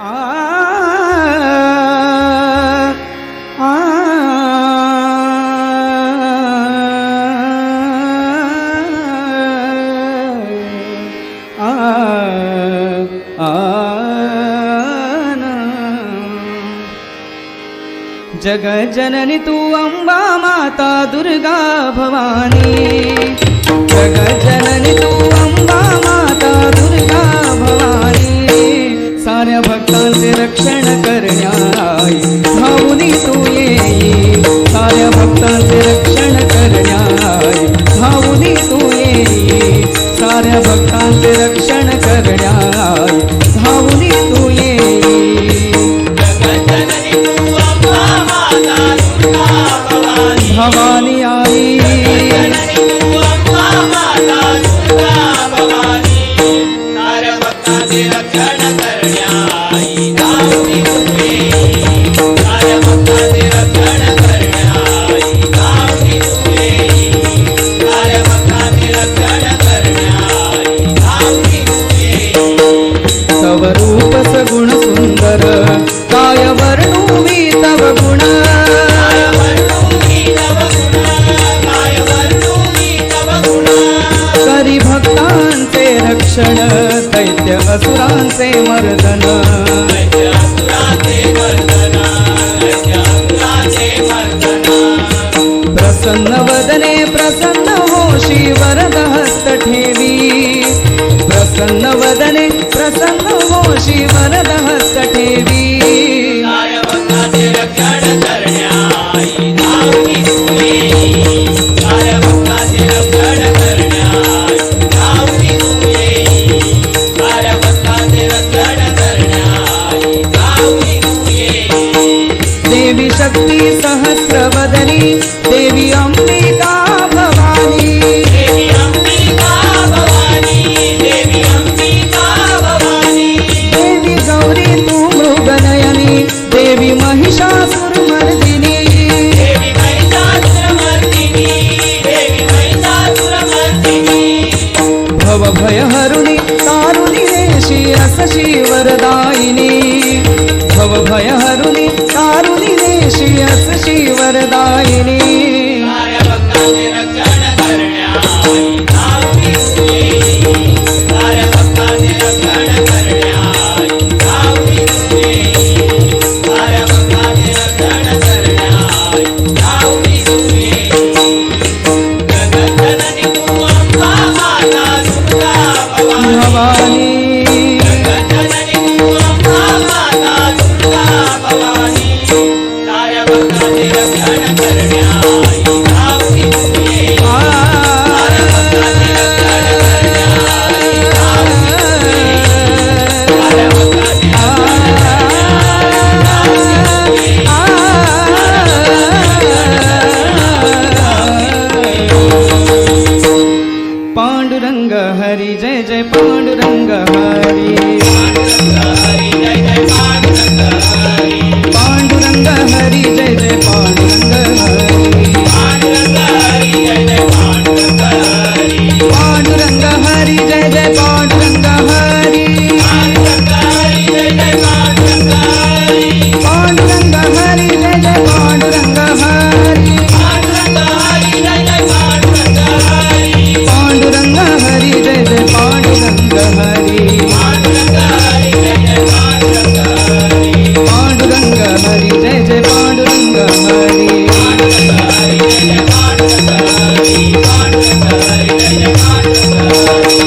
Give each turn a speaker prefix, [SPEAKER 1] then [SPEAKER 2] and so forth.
[SPEAKER 1] जग जननी तू अम्बा माता दुर्गा भवानी। जग जननी तू अम्बा माता दुर्गा भवानी। भक्तान से रक्षण करना करण्याई धावून तू येई से रक्षण भीषण दैत्य असुरांचे मर्दन. प्रसन्न वदने प्रसन्न होशी वरद हस्त ठेवी. प्रसन्न वदने प्रसन्न होशी वरद शक्ति सहस्रवदनी देवी अम्बिका भवानी
[SPEAKER 2] देवी
[SPEAKER 1] गौरी तू मृगनयनी देवी महिषासुरमर्दिनी
[SPEAKER 2] भव
[SPEAKER 1] भयहरुणि तारुणि देशी रसशी वरदायिनी
[SPEAKER 2] भवानी।
[SPEAKER 1] Thank
[SPEAKER 2] you.